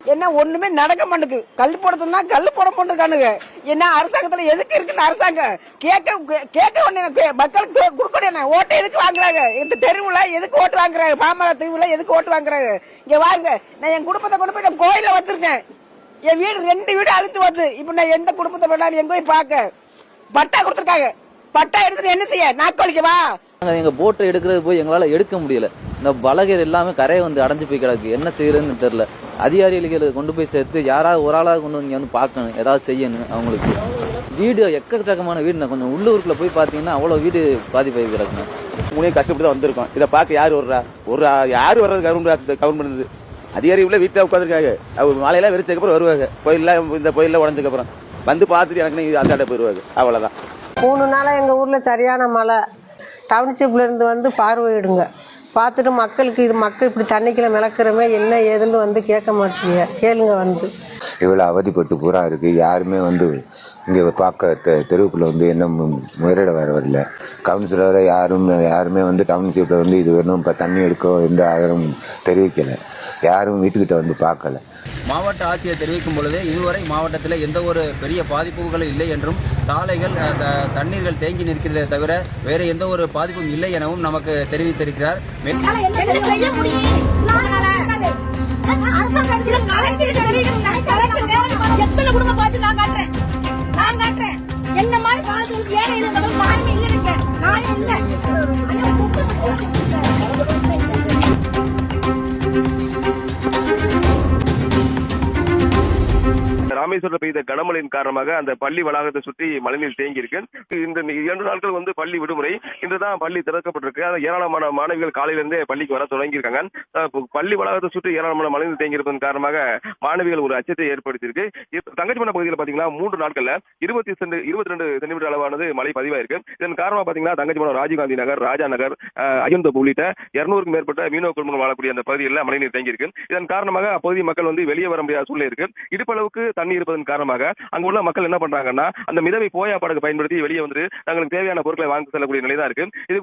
என்ன ஒண்ணுமே நடக்க மாட்டேங்குது. கல் போட கல் போட மாட்டேங்கானுங்க என்ன அரசாங்கத்துல எதுக்கு இருக்குன்னு அரசாங்கம்? கேட்க கேட்க ஒண்ணு மக்களுக்கு கொடுக்கணும் ஓட்டு எதுக்கு வாங்குறாங்க? இந்த தெருவுல எதுக்கு ஓட்டு வாங்குறாங்க? பாமர தெருவுல எதுக்கு ஓட்டு வாங்குறாங்க? இங்க வாங்க. நான் என் குடும்பத்தை கொண்டு போய் நான் கோயில வச்சிருக்கேன். என் வீடு ரெண்டு வீடு அழுத்து வச்சு இப்ப நான் எந்த குடும்பத்தை வேணாலும் எங்க போய் பார்க்க? பட்டா கொடுத்துருக்காங்க. பட்டா எடுத்துட்டு என்ன செய்ய? நாட்கொழிக்கவா நாங்க எங்க போட்டை எடுக்கிறது போய் எங்களால எடுக்க முடியல. இந்த பலகைகள் எல்லாமே கரையை வந்து அடைஞ்சு போய் கிடக்கு. என்ன செய்யறதுன்னு தெரியல. அதிகாரிகளை கொண்டு போய் சேர்த்து யாராவது ஒரு ஆளாவது கொண்டு வந்து இங்க வந்து பார்க்கணும். ஏதாவது செய்யணும் அவங்களுக்கு. வீடு எக்கச்சக்கமான வீடு நான் கொஞ்சம் உள்ளூருக்குள்ள போய் பாத்தீங்கன்னா அவ்வளவு வீடு பாதிப்பாகி கிடக்குங்க மூணே கஷ்டப்பட்டு தான் வந்திருக்கோம். இதை பார்க்க யார் வர்றா? ஒரு யார் வர்றது கவர்மெண்ட் கவர்மெண்ட் அதிகாரி உள்ள வீட்டில் உட்காந்துருக்காங்க அவங்க மாலையெல்லாம் வெறிச்சதுக்கு அப்புறம் வருவாங்க. கோயிலில் இந்த கோயிலில் உடஞ்சதுக்கு அப்புறம். வந்து பார்த்துட்டு எனக்கு அந்தாண்ட போயிடுவாங்க அவ்வளோதான் மூணு நாளாக எங்கள் ஊரில் சரியான மழை. டவுன்ஷிப்பில் இருந்து வந்து பார்வையிடுங்க. பார்த்துட்டு மக்களுக்கு இது மக்கள் இப்படி தண்ணிக்குள்ள மிளக்குறமே என்ன ஏதுன்னு வந்து கேட்க மாட்டீங்க. கேளுங்க வந்து. இவ்வளோ அவதிப்பட்டு பூரா இருக்குது யாருமே வந்து இங்கே பார்க்க தெ வந்து என்ன மு- முறையிட வர வரல. கவுன்சிலரை யாரும் யாருமே வந்து டவுன்ஷிப்பில் வந்து இது வரணும் இப்போ தண்ணி எடுக்க எந்த ஆதரவும் தெரிவிக்கலை. யாரும் வீட்டுக்கிட்ட வந்து பார்க்கல. மாவட்ட ஆட்சியர் தெரிவிக்கும் பொழுது இதுவரை மாவட்டத்தில் எந்த ஒரு பெரிய பாதிப்புகளும் இல்லை என்றும் சாலைகள் த- தண்ணீர்கள் தேங்கி நிற்கிறதே தவிர வேற எந்த ஒரு பாதிப்பும் இல்லை எனவும் நமக்கு தெரிவித்திருக்கிறார். என்ன எத்தனை குடும்பம் பார்த்து நான் காட்டுறேன்? நான் காட்டுறேன். என்ன மாதிரி ஏழை ராமேஸ்வரத்தில் பெய்த கனமழையின் காரணமாக அந்த பள்ளி வளாகத்தை சுற்றி மழைநீர் தேங்கி இருக்கு இந்த இரண்டு நாட்கள் வந்து பள்ளி விடுமுறை. இன்றுதான் பள்ளி திறக்கப்பட்டிருக்கு. ஏராளமான மாணவிகள் காலையிலிருந்தே பள்ளிக்கு வர தொடங்கியிருக்காங்க. பள்ளி வளாகத்தை சுற்றி ஏராளமான மழைநீர் தேங்கி இருப்பதன் காரணமாக மாணவிகள் ஒரு அச்சத்தை ஏற்படுத்தியிருக்கு. இப்ப தங்கச்சிமன பகுதியில் பாத்தீங்கன்னா மூன்று நாட்கள்ல இருபத்தி சென்ட் இருபத்தி ரெண்டு சென்டிமீட்டர் அளவானது மழை பதிவாயிருக்கு. இதன் காரணமா பாத்தீங்கன்னா தங்கச்சிமனம் ராஜீவ்காந்தி நகர் ராஜா நகர் அஹ், உள்ளிட்ட இருநூறுக்கும் மேற்பட்ட மீனவ குடும்பங்கள் வாழக்கூடிய அந்த பகுதியில் மழைநீர் தேங்கியிருக்கு. இதன் காரணமாக அப்பகுதி மக்கள் வந்து வெளியே வர முடியாத சூழ்நிலை இருக்கு. இடுப்பளவுக்கு தண்ணீர் இருப்பதன் காரணமாக அங்குள்ள மக்கள் என்ன பண்றாங்கன்னா அந்த மிதவை போயா பாடகு பயன்படுத்தி வெளியே வந்து தங்களுக்கு தேவையான பொருட்களை வாங்கி செல்லக்கூடிய நிலை தான் இருக்கு. இது